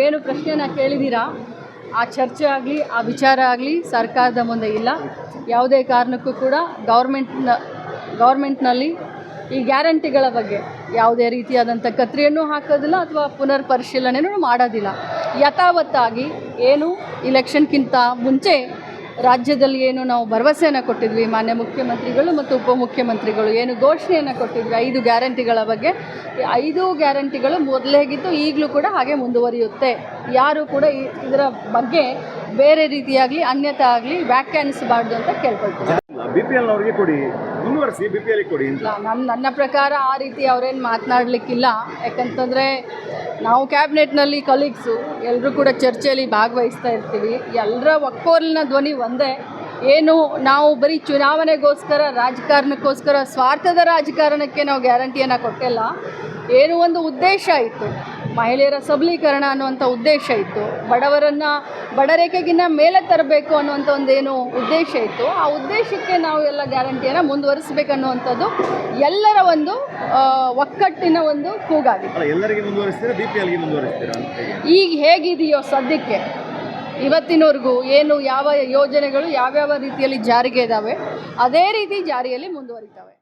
ನೀವೇನು ಪ್ರಶ್ನೆನ ಕೇಳಿದ್ದೀರಾ ಆ ಚರ್ಚೆ ಆಗಲಿ, ಆ ವಿಚಾರ ಆಗಲಿ ಸರ್ಕಾರದ ಮುಂದೆ ಇಲ್ಲ. ಯಾವುದೇ ಕಾರಣಕ್ಕೂ ಕೂಡ ಗೌರ್ಮೆಂಟ್ನ, ಗೌರ್ಮೆಂಟ್ನಲ್ಲಿ ಈ ಗ್ಯಾರಂಟಿಗಳ ಬಗ್ಗೆ ಯಾವುದೇ ರೀತಿಯಾದಂಥ ಕತ್ರಿಯನ್ನು ಹಾಕೋದಿಲ್ಲ ಅಥವಾ ಪುನರ್ ಪರಿಶೀಲನೆಯೂ ಮಾಡೋದಿಲ್ಲ. ಯಥಾವತ್ತಾಗಿ ಏನು ಇಲೆಕ್ಷನ್ಗಿಂತ ಮುಂಚೆ ರಾಜ್ಯದಲ್ಲಿ ಏನು ನಾವು ಭರವಸೆಯನ್ನು ಕೊಟ್ಟಿದ್ವಿ, ಮಾನ್ಯ ಮುಖ್ಯಮಂತ್ರಿಗಳು ಮತ್ತು ಉಪಮುಖ್ಯಮಂತ್ರಿಗಳು ಏನು ಘೋಷಣೆಯನ್ನು ಕೊಟ್ಟಿದ್ವಿ, ಐದು ಗ್ಯಾರಂಟಿಗಳ ಬಗ್ಗೆ ಐದು ಗ್ಯಾರಂಟಿಗಳು ಮೊದಲೇ ಹೇಗಿತ್ತು ಈಗಲೂ ಕೂಡ ಹಾಗೆ ಮುಂದುವರಿಯುತ್ತೆ. ಯಾರು ಕೂಡ ಇದರ ಬಗ್ಗೆ ಬೇರೆ ರೀತಿಯಾಗಲಿ ಅನ್ಯತೆ ಆಗಲಿ ವ್ಯಾಖ್ಯಾನಿಸಬಾರ್ದು ಅಂತ ಕೇಳ್ಕೊಳ್ತೀನಿ. ಕೊಡಿ. ಮುಂದುವರಿಸಿ ಬಿ ಪಿ ಎಲ್ ಕೊಡಿ ನನ್ನ ಪ್ರಕಾರ ಆ ರೀತಿ ಅವರೇನು ಮಾತನಾಡಲಿಕ್ಕಿಲ್ಲ. ಯಾಕಂತಂದರೆ ನಾವು ಕ್ಯಾಬಿನೆಟ್ನಲ್ಲಿ ಕಲೀಗ್ಸು ಎಲ್ಲರೂ ಕೂಡ ಚರ್ಚೆಯಲ್ಲಿ ಭಾಗವಹಿಸ್ತಾ ಇರ್ತೀವಿ. ಎಲ್ಲರ ಒಕ್ಕೋಲಿನ ಧ್ವನಿ ಒಂದೇ. ಏನು ನಾವು ಬರೀ ಚುನಾವಣೆಗೋಸ್ಕರ ರಾಜಕಾರಣಕ್ಕೋಸ್ಕರ ಸ್ವಾರ್ಥದ ರಾಜಕಾರಣಕ್ಕೆ ನಾವು ಗ್ಯಾರಂಟಿಯನ್ನು ಕೊಟ್ಟಿಲ್ಲ. ಏನು ಒಂದು ಉದ್ದೇಶ ಇತ್ತು. ಮಹಿಳೆಯರ ಸಬಲೀಕರಣ ಅನ್ನುವಂಥ ಉದ್ದೇಶ ಇತ್ತು. ಬಡವರನ್ನು ಬಡರೇಖೆಗಿನ್ನ ಮೇಲೆ ತರಬೇಕು ಅನ್ನುವಂಥ ಒಂದೇನು ಉದ್ದೇಶ ಇತ್ತು. ಆ ಉದ್ದೇಶಕ್ಕೆ ನಾವು ಎಲ್ಲ ಗ್ಯಾರಂಟಿಯನ್ನು ಮುಂದುವರಿಸಬೇಕನ್ನುವಂಥದ್ದು ಎಲ್ಲರ ಒಂದು ಒಕ್ಕಟ್ಟಿನ ಒಂದು ಕೂಗಾಗಿದೆ. ಈಗ ಹೇಗಿದೆಯೋ ಸದ್ಯಕ್ಕೆ. ಇವತ್ತಿನವರೆಗೂ ಏನು ಯಾವ ಯೋಜನೆಗಳು ಯಾವ್ಯಾವ ರೀತಿಯಲ್ಲಿ ಜಾರಿಗೆ ಇದ್ದಾವೆ ಅದೇ ರೀತಿ ಜಾರಿಯಲ್ಲಿ ಮುಂದುವರಿತವೆ.